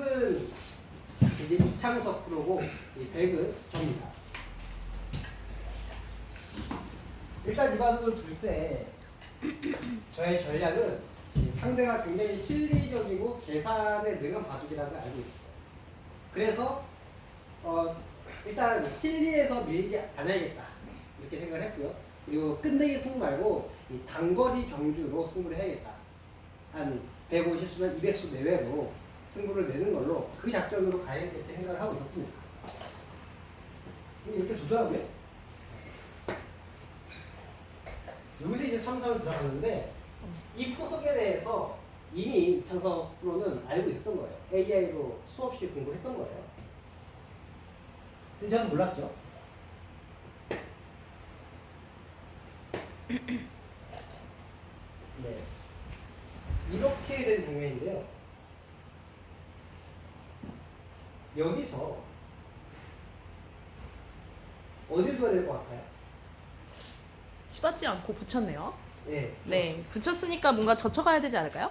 흙은 이제 이창석 프로고 이 백은 접니다. 일단 이 바둑을 둘 때 저의 전략은 이 상대가 굉장히 실리적이고 계산에 능한 바둑이라는 걸 알고 있어요. 그래서 어, 일단 실리에서 밀지 않아야겠다 이렇게 생각을 했고요. 그리고 끝내기 승부 말고 이 단거리 경주로 승부를 해야겠다. 한 150수나 200수 내외로 승부를 내는 걸로 그 작전으로 가야겠다 생각을 하고 있었습니다. 이렇게 두더라고요. 여기서 이제 삼성을 들어갔는데 이 포석에 대해서 이미 이창석 프로는 알고 있었던 거예요. AI로 수없이 공부를 했던 거예요. 근데 저는 몰랐죠. 네. 이렇게 된 장면인데요. 여기서 어디를 둬야 될 것 같아요? 치받지 않고 붙였네요. 네. 네, 붙였으니까 뭔가 젖혀가야 되지 않을까요?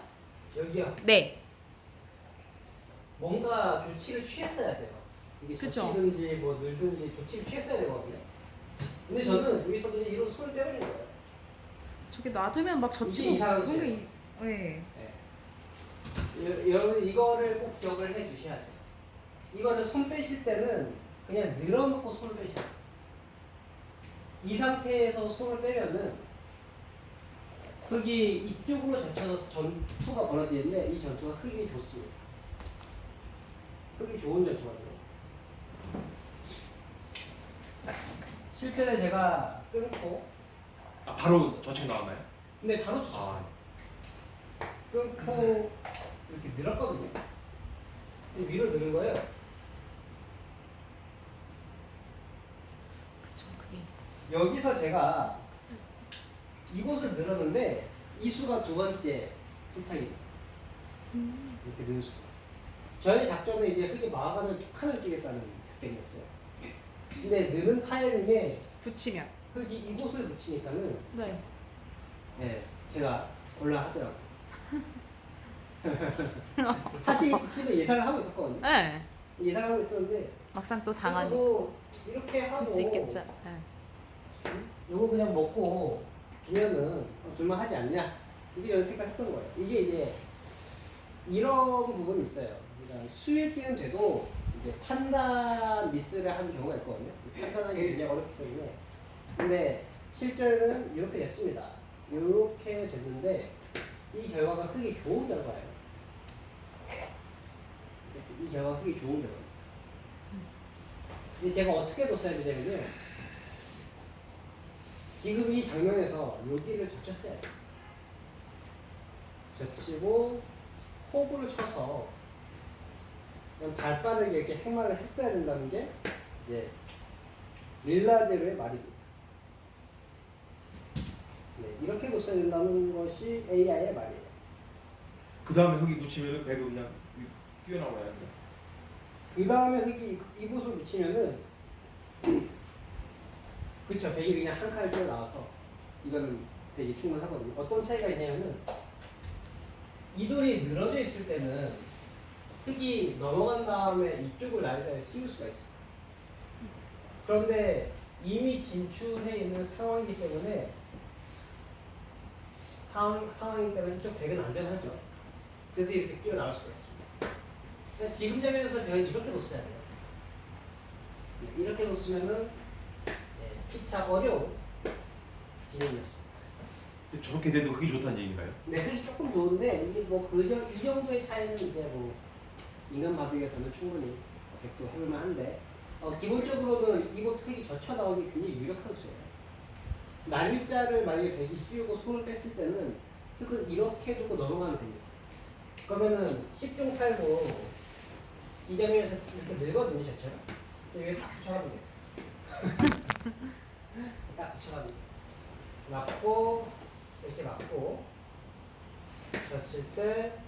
여기요. 네. 뭔가 조치를 취했어야 돼요. 이게 그쵸. 젖히든지 뭐 늘든지 조치를 취했어야 되거든요. 근데 저는 여기서 그냥 이런 손을 떼버린 거예요. 저게 놔두면 막 젖히고 이게 이상한 그런 게 수예요. 이- 네. 네. 여러분 이거를 꼭 기억을 해 주셔야 돼요. 이거를 손 빼실 때는 그냥 늘어놓고 손을 빼셔야 돼요. 이 상태에서 손을 빼면은 흙이 이쪽으로 젖혀서 전투가 벌어지는데 이 전투가 흙이 좋습니다. 흙이 좋은 전투거든요. 실제로 제가 끊고 아 바로 저쪽 나왔나요? 근데 바로 쳤어요. 아 끊고 이렇게 늘었거든요. 위로 늘은 거예요. 그쵸, 그게. 여기서 제가 이곳을 늘었는데 이 수가 두 번째 실착입니다. 이렇게 는 수. 저희 작전은 이제 흙이 마감을 쭉 하는 뛰겠다는 작전이었어요. 근데 느는 타이밍에 붙이면. 흙이 이곳을 붙이니까는 네. 네, 제가 곤라 하더라고요. 사실 이 붙임을 예상을 하고 있었거든요. 네. 예상을 하고 있었는데 막상 또 당하니 그래도 이렇게 하고 줄수 있겠죠. 네. 이거 그냥 먹고 주면은 어, 줄만 하지 않냐 이게 저 생각했던 거예요. 이게 이제 이런 부분이 있어요. 그러니까 수일기는 돼도 이제 판단 미스를 하는 경우가 있거든요. 판단하기 굉장히 어렵기 때문에 근데 실제는 이렇게 됐습니다. 이렇게 됐는데 이 결과가 흙이 좋은 결과예요. 이 결과가 흙이 좋은 결과. 근데 제가 어떻게 뒀어야 되냐면요. 지금 이 장면에서 여기를 젖혔어요. 젖히고 호구를 쳐서 그냥 발 빠르게 이렇게 행마를 했어야 된다는 게 이제 릴라제로의 말입니다. 네, 이렇게 뒀어야 된다는 것이 AI의 말이에요. 그 다음에 흙이 붙이면은 배가 그냥 뛰어나와야 돼. 그 다음에 흙이 이곳을 붙이면은 그쵸 백이 그냥 한 칸을 뛰어 나와서 이거는 백이 충분하거든요. 어떤 차이가 있냐면은 이 돌이 늘어져 있을 때는 흙이 넘어간 다음에 이쪽을 날개를 씌울 수가 있어. 그런데 이미 진출해 있는 상황이기 때문에 상황, 상황이기 때문에 이쪽 백은 안전하죠. 그래서 이렇게 뛰어나올 수가 있습니다. 지금 장면에서 그냥 이렇게 놓으셔야 돼요. 네, 이렇게 놓으면은 네, 피차 어려운 진행이었습니다. 근데 저렇게 돼도 흙이 좋다는 얘기인가요? 근데 흙이 조금 좋은데 이게 뭐그 이 정도의 차이는 이제 뭐 인간 바둑에서는 충분히 백도 해볼만 한데 어, 기본적으로는 이곳 흙이 젖혀 나오기 굉장히 유력한 수예요. 날일자를 만약에 백이 씌우고 손을 뺐을 때는 흙은 이렇게 두고 넘어가면 됩니다. 그러면은 10중 8구 이 장면에서 이렇게 늘거든요, 저처럼. 여기 딱 붙여가면 돼요. 딱 붙여가면 돼요. 맞고, 이렇게 맞고, 젖힐 때,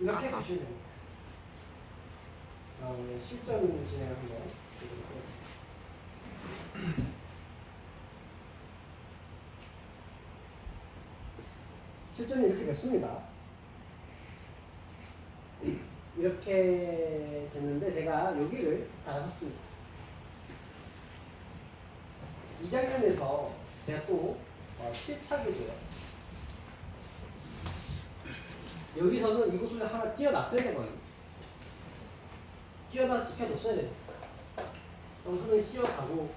이렇게 보시면 됩니다. 다음에 실전 진행을 한번 해보도록 하겠습니다. 실전이 이렇게 됐습니다. 이렇게 됐는데 제가 여기를 달았습니다. 이 장면에서 제가 또 어, 실착해줘요. 여기서는 이곳을 하나 띄어놨어야 되거든요. 띄어놔서 지켜줬어야 돼요. 그럼 손을 씌워가고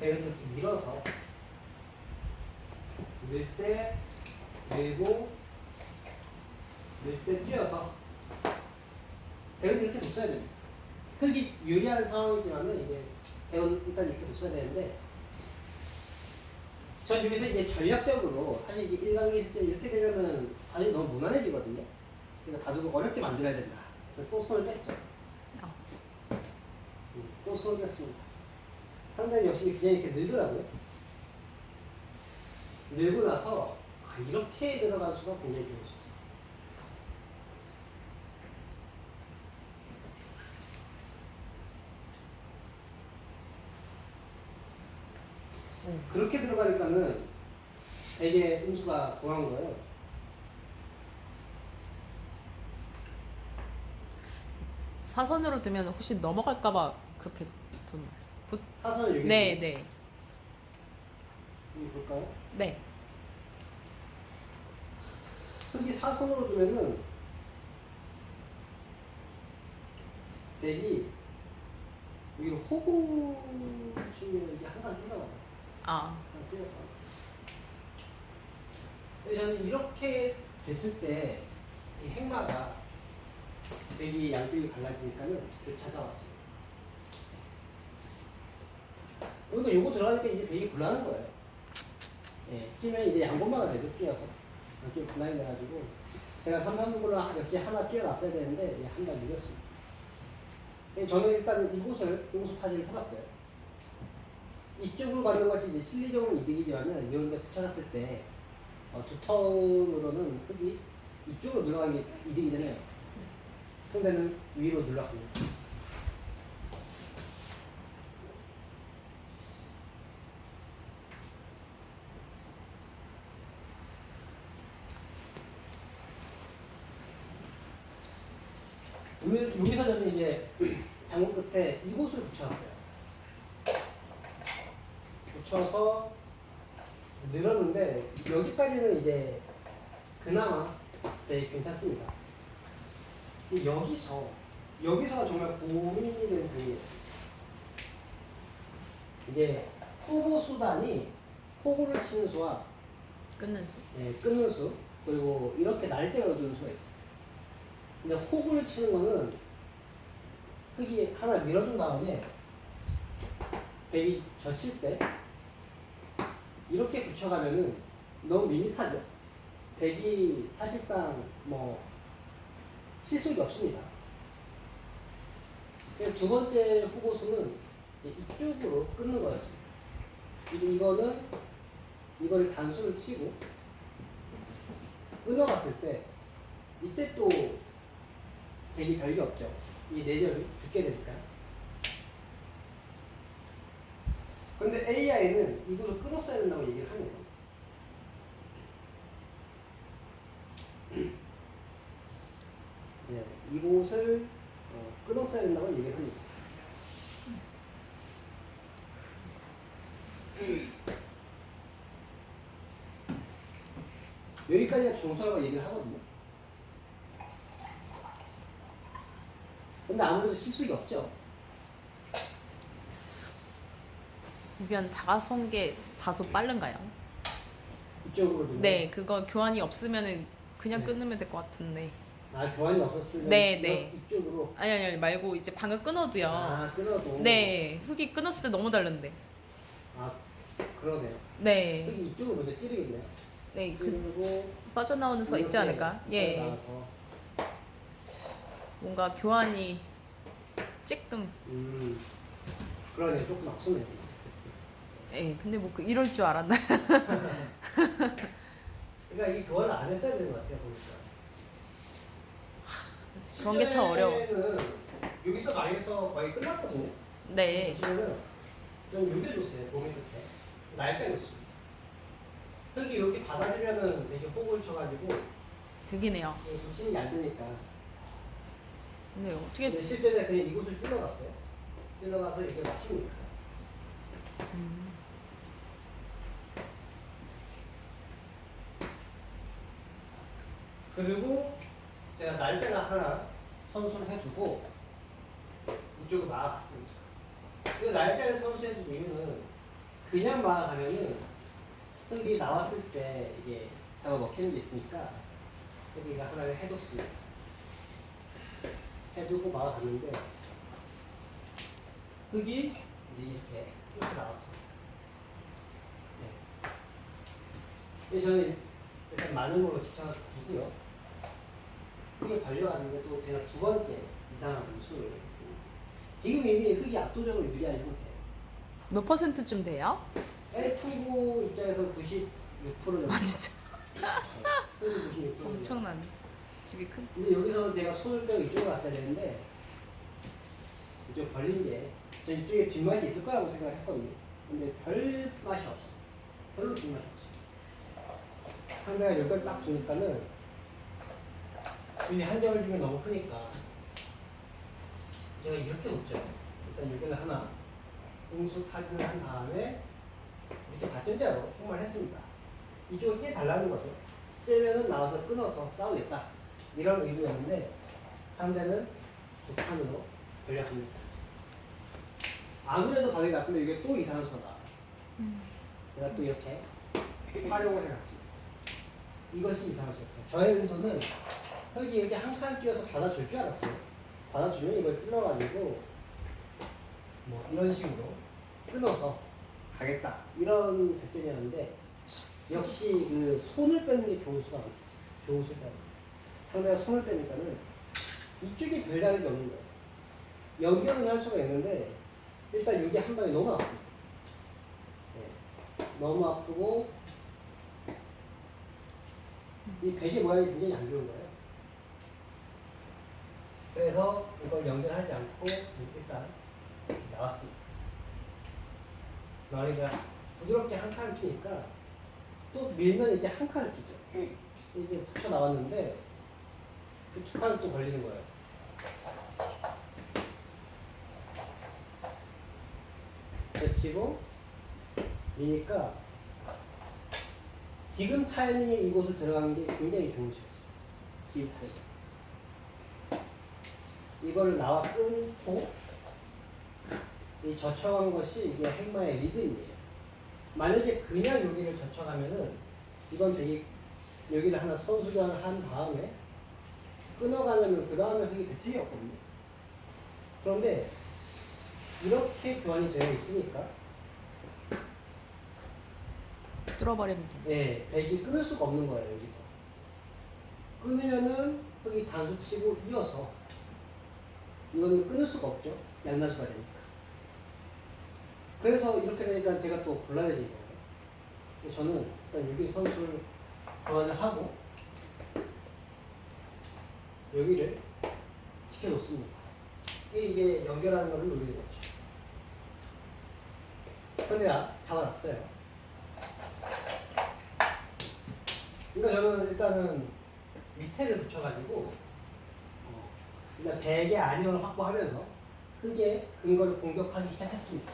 배를 이렇게 밀어서 밀 때 밀고 밀 때 뛰어서 배를 이렇게 뒀어야 됩니다. 흙이 유리한 상황이지만은 이제 배는 일단 이렇게 뒀어야 되는데 전 여기서 이제 전략적으로 사실 이게 일강이 이렇게 되면은 아니 너무 무난해지거든요. 그래서 가족을 어렵게 만들어야 된다. 그래서 또 손을 뺐죠. 어. 음, 또 손을 뺐습니다. 상당히 역시 그냥 이렇게 늘더라고요. 늘고 나서 아, 이렇게 들어갈 수가 굉장히 있어요. 그렇게 들어가니까는 되게 음수가 구한 거예요. 사선으로 두면 혹시 넘어갈까봐 그렇게 둔. 부... 사선을 여기 네, 네, 여기 볼까요? 네. 흙이 사선으로 두면은 백이 여기로 호구 치면 이게 한단 뛰어나와요. 아. 근데 저는 이렇게 됐을 때이 핵마가 백이 양쪽이 갈라지니까는 그 찾아왔어요. 그러니까 요거 들어가니까 이제 백이 곤란한 거예요. 예, 뛰면 이제 양본마가 되죠, 뛰어서. 양쪽이 곤란이 돼가지고 제가 3단부로 역시 하나 뛰어놨어야 되는데 예, 한단 밀렸습니다. 예, 저는 일단 이곳을 용수 타지를 해봤어요. 이쪽으로 가는 것이 이제 실리적으로 이득이지만은 데 붙여놨을 때 어, 두 턴으로는 흙이 이쪽으로 눌러가는 게 이득이잖아요. 상대는 위로 눌러갑니다. 여기- 여기서 저는 이제 장문 끝에 이곳을 붙여놨어요. 붙여서 늘었는데 여기까지는 이제 그나마 네, 괜찮습니다. 여기서 여기서가 정말 고민이 되는 부분이에요. 이제 후보 수단이 호구를 치는 수와 끊는 수. 네, 끊는 수 그리고 이렇게 날때 열어주는 수가 있어요. 근데 호구를 치는 거는 흙이 하나 밀어준 다음에 백이 젖힐 때 이렇게 붙여가면은 너무 밋밋하죠. 백이 사실상 뭐 실속이 없습니다. 두 번째 후보수는 이쪽으로 끊는 거였습니다. 이거는 이거를 단수를 치고 끊어갔을 때 이때 또 백이 별게 없죠. 이 내절이 죽게 되니까. 근데 AI는 이거를 끊었어야 된다고 얘기를 하네요. 네, 이곳을 어, 끊었어야 된다고 얘기를 합니다. 여기까지가 정수라고 얘기를 하거든요. 근데 아무래도 실수가 없죠. 이변 다가선 게 다소 빠른가요? 이쪽으로 누르면. 네, 그거 교환이 없으면은 그냥 네. 끊으면 될 것 같은데. 아 교환이 없었으면 네, 네. 이쪽으로 아니 아니 아니 말고 이제 방금 끊어도요. 아 끊어도 네, 흙이 끊었을 때 너무 다른데. 아 그러네요. 네, 여기 이쪽으로 먼저 찌르겠네요. 네, 그 그리고 빠져나오는 수가 있지 않을까? 예, 나와서 뭔가 교환이 쬐끔. 음 그러네 조금 앞서네요. 예, 근데 뭐 그 이럴 줄 알았나? 그러니까 이 교환을 안 했어야 되는 것 같아요 보니까. 그런 게 참 어려워. 실제는 여기서 망해서 거의 끝났거든요. 네, 좀 여겨줬어요 몸이 끝에 날짜가 있습니다. 흙이 이렇게 받아주면은 이게 호흡을 쳐가지고 득이네요. 붙이는 게 안 되니까 근데 어떻게 근데 실제로 그냥 이곳을 찔러갔어요. 찔러가서 이게 막힙니다. 음. 그리고 제가 날짜를 하나 선수를 해주고 이쪽으로 막아갔습니다. 이 날짜를 선수해준 이유는 그냥 막아가면은 흙이 나왔을 때 이게 잡아 먹히는 게 있으니까 여기가 하나를 해뒀습니다. 해두고 막아갔는데 흙이 이렇게 이렇게 나왔습니다. 네. 이 저는 일단 마늘로 지쳐두고요. 흙에 걸려왔는데 또 제가 두 번째 이상한 분수를 지금 이미 흙이 압도적으로 유리한 형세예요. 몇 퍼센트쯤 돼요? F9 입장에서 96% 정도. 아 진짜 흙이 96% 정도. 엄청난 집이 큰. 근데 여기서 제가 손을 빼고 이쪽으로 갔어야 되는데 이쪽 벌린 게저 이쪽에 뒷맛이 있을 거라고 생각을 했거든요. 근데 별 맛이 없어. 별로 뒷맛이 없어. 상대가 여기를 딱 주니까는 이 한 점을 주면 너무 크니까 제가 이렇게 놓죠. 일단 여기를 하나 응수 타진을 한 다음에 이렇게 발전자로 행마했습니다. 이쪽을 깨 달라는 거죠. 째면은 나와서 끊어서 싸우겠다. 이런 의도였는데 상대는 두 판으로 걸렸습니다. 아무래도 방이 나쁜데 이게 또 이상한 수가 나와요. 제가 또 이렇게 활용을 해놨습니다. 이것이 이상한 수였어요. 저의 의도는 흙이 이렇게 한칸 뛰어서 받아줄 줄 알았어요. 받아주면 이걸 찔러가지고 뭐 이런 식으로 끊어서 가겠다. 이런 작전이었는데 역시 그 손을 빼는 게 좋은 수가 좋은 수가 상대가 손을 빼니까는 이쪽이 별다른 게 없는 거예요. 연결은 할 수가 있는데 일단 여기 한 방이 너무 아프고 네. 너무 아프고 이 베개 모양이 굉장히 안 좋은 거예요. 그래서 이걸 연결하지 않고 일단 나왔습니다. 나리가 부드럽게 한 칸을 끼니까 또 밀면 이제 한 칸을 끼죠. 이제 붙여 나왔는데 그두 칸을 또 걸리는 거예요. 제치고 미니까 지금 타이밍에 이곳을 들어가는 게 굉장히 좋은 시였어요. 지금 타이밍. 이걸 나와 끊고 이 젖혀간 것이 이게 행마의 리듬이에요. 만약에 그냥 여기를 젖혀가면은 이건 되게 여기를 하나 선수전을 한 다음에 끊어가면은 그 다음에 흙이 대책이 없거든요. 그런데 이렇게 교환이 되어 있으니까 뚫어버리면 돼. 예, 백이 끊을 수가 없는 거예요 여기서. 끊으면은 흙이 단수 치고 이어서 이거는 끊을 수가 없죠. 양단수가 되니까. 그래서 이렇게 되니까 제가 또 곤란해진 거예요. 저는 일단 여기 선수를 교환을 하고 여기를 지켜놓습니다. 이게 연결하는 거를 노리는 거죠. 상대가 잡아놨어요. 그러니까 저는 일단은 밑에를 붙여가지고 어, 일단 대개 안형을 확보하면서 흙의 근거를 공격하기 시작했습니다.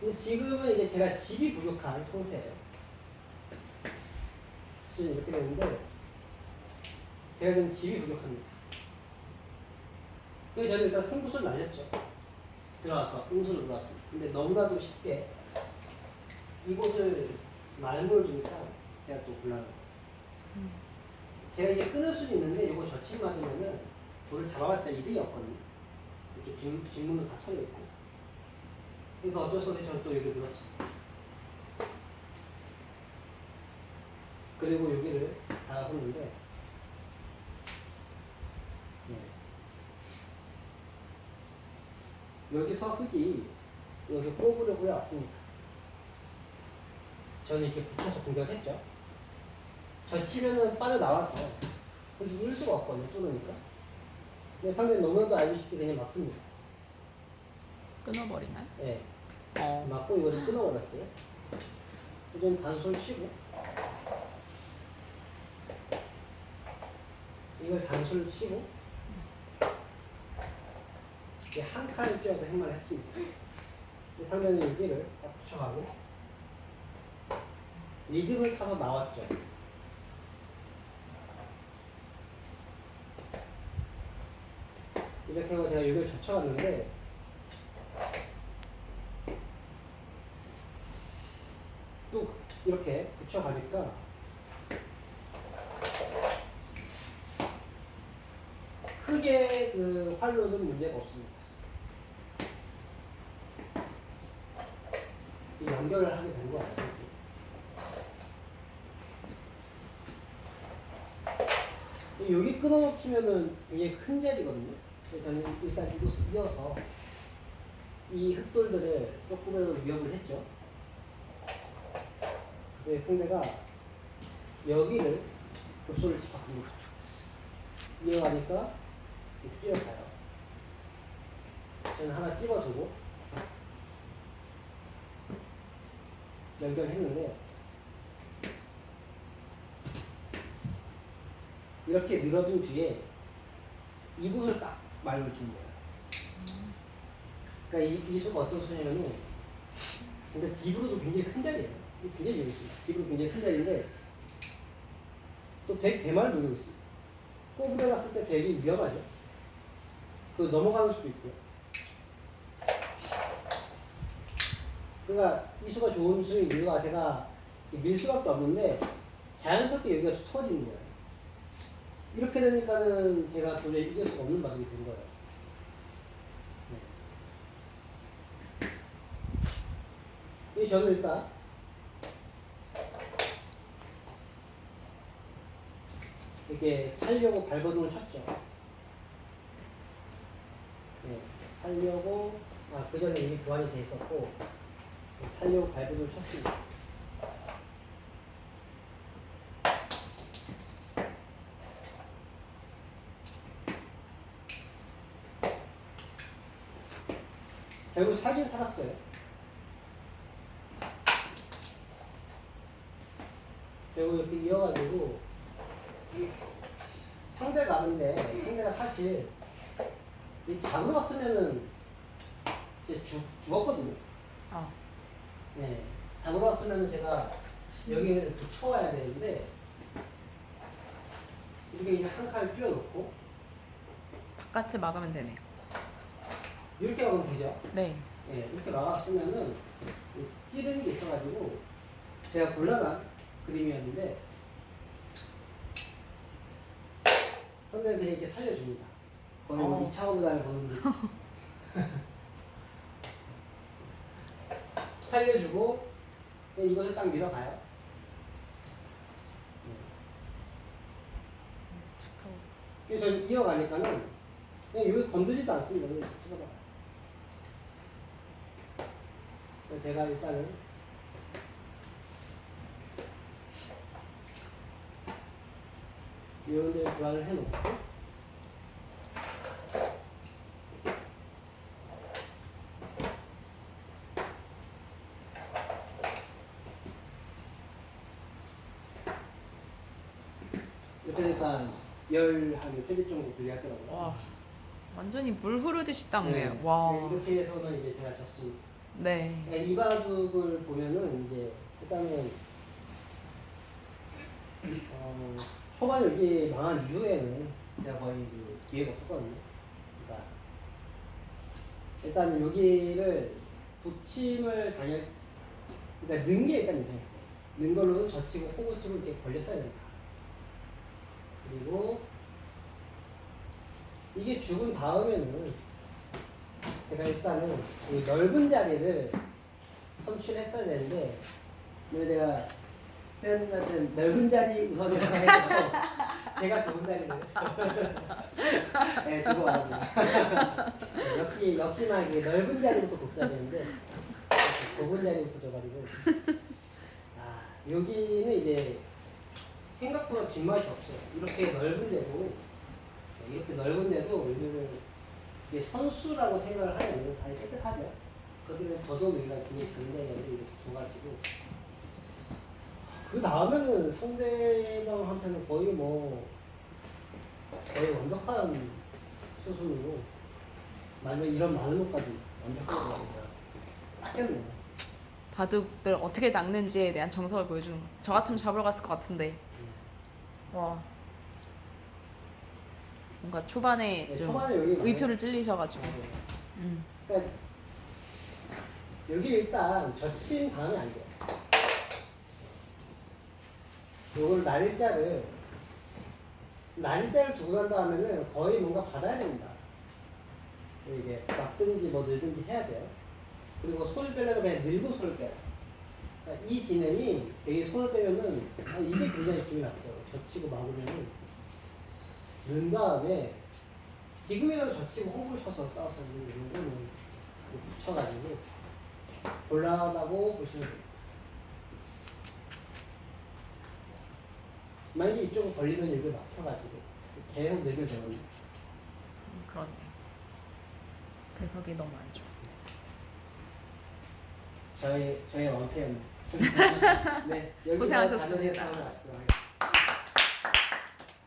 근데 지금은 이제 제가 집이 부족한 통세예요. 지금 이렇게 되는데 제가 지금 집이 부족합니다. 그래서 저는 일단 승부수를 날렸죠. 들어와서 응수를 들어왔습니다. 근데 너무나도 쉽게 이곳을 말문을 주니까 제가 또 곤란한 거예요. 제가 이게 끊을 수는 있는데 이거 젖힘 맞으면은 돌을 잡아봤자 이득이 없거든요. 이렇게 뒷, 뒷문은 다 털려 있고. 그래서 어쩔 수 없이 저는 또 여기 늘었습니다. 그리고 여기를 다가섰는데 네. 여기서 흙이 여기 꼬부려 보여 왔습니다. 저는 이렇게 붙여서 공격했죠. 젖히면은 빠져나와서 흙이 일 수가 없거든요. 뚫으니까. 근데 상대는 너무나도 알기 쉽게 그냥 막습니다. 끊어버리나요? 예. 어. 맞고 이거를 끊어버렸어요. 좀 단수를 치고 이걸 단수를 치고 이제 한 칸을 쥐어서 행만을 했습니다. 상대는 여기를 딱 붙여가고 리듬을 타서 나왔죠. 이렇게 하고 제가 여기를 젖혀갔는데 또 이렇게 붙여가니까 크게 그 활로는 문제가 없습니다. 이 연결을 하게 된 거예요. 여기 끊어놓히면은 굉장히 큰 자리거든요. 그래서 저는 일단 이곳을 이어서 이 흑돌들을 조금이라도 위협을 했죠. 그래서 상대가 여기를 급소를 집합하는 거죠. 이어가니까 이렇게 뛰어가요. 저는 하나 찝어주고 연결했는데 이렇게 늘어진 뒤에 이곳을 딱 말을 준 거예요. 그러니까 이, 이 수가 어떤 수냐면은 근데 집으로도 굉장히 큰 자리예요. 굉장히 여기 있습니다. 집으로 굉장히 큰 자리인데 또 백 대만을 노리고 있습니다. 꼬부려 놨을 때 백이 위험하죠. 그 넘어가는 수도 있고요. 그러니까 이 수가 좋은 수인 이유가 제가 밀 수밖에 없는데 자연스럽게 여기가 터지는 거예요. 이렇게 되니까는 제가 도저히 이길 수가 없는 바둑이 된 거예요. 네. 이 저는 일단 이렇게 살려고 발버둥을 쳤죠. 네, 살려고 아 그 전에 이미 교환이 돼 있었고 살려고 발버둥을 쳤습니다. 결국 살긴 살았어요. 결국 이렇게 이어가지고 이 상대가 아는데 상대가 사실 이 잡으러 갔으면은 이제 죽, 죽었거든요. 어. 네. 잡으러 왔으면은 제가 여기를 붙여와야 되는데 이렇게 이제 한 칸을 쥐어놓고 바깥에 막으면 되네요. 이렇게 하면 되죠. 네. 예, 이렇게 막았으면은 이 찌르는 게 있어가지고 제가 곤란한 그림이었는데 이렇게 살려줍니다. 거의 뭐 어. 2차 보다는 보는 듯. 살려주고 그냥 이것을 딱 밀어가요. 예. 좋다고. 그래서 이어가니까는 그냥 여기 건드리지도 않습니다. 그래서 제가 일단은 이런 데 교환을 해놓고 열한 세개 정도 분리하더라고요. 와. 완전히 물 흐르듯이 닦네요. 네. 와. 네, 이렇게 해서는 이제 제가 졌습니다. 네. 네, 이 바둑을 보면은 이제 일단은 어, 초반 여기 망한 이후에는 제가 거의 그 기회가 없었거든요. 그러니까 일단은 여기를 붙임을 당했 그러니까 는 게 일단 이상했어요. 는 걸로는 젖히고 호구집을 이렇게 벌렸어야 된다. 그리고 이게 죽은 다음에는 제가 일단은 이 넓은 자리를 선출했어야 되는데 왜 내가 회원님한테 넓은 자리 우선이라고 해서 제가 좋은 자리를 네, 두고 왔습니다. 역시 역시나 이게 넓은 자리부터 뒀어야 되는데 좁은 자리부터 줘가지고 아 여기는 이제 생각보다 뒷맛이 없어요. 이렇게 넓은데도 네, 이렇게 넓은데도 여기를 이게 선수라고 생각을 하면 아니 깨끗하죠. 거기는 더더욱 우리가 굉장히 굉장히 줘가지고 그 다음에는 상대방한테는 거의 뭐 거의 완벽한 수순으로 마지막에 이런 것까지 완벽하게 닦였네. 바둑을 어떻게 낚는지에 대한 정석을 보여주는 거. 저 같으면 잡으러 갔을 것 같은데. 와. 뭔가 초반에 네, 좀 초반에 여기. 의표를 찔리셔가지고. 네. 음. 그러니까 여기 일단 젖힘 당하면 안 돼요. 요걸 날짜를 날짜를 두고 난 다음에는 거의 뭔가 받아야 됩니다. 이게 막든지 뭐 늘든지 해야 돼요. 그리고 손을 빼려면 그냥 늘고 손을 빼요. 그러니까 이 진행이 되게 손을 빼면은 아, 이게 굉장히 기분이 나쁘더라고요. 젖히고 막으면은 는 다음에 지금이라도 젖히고 호흡을 쳐서 싸웠었는데 이거는 이렇게 붙여가지고 곤란하다고 보시면 됩니다. 만약에 이쪽을 걸리면 여기 막혀가지고 계속 늘게 되거든요. 음, 그렇네. 배석이 너무 안 좋아. 저희 저희 원팬 네 고생하셨습니다.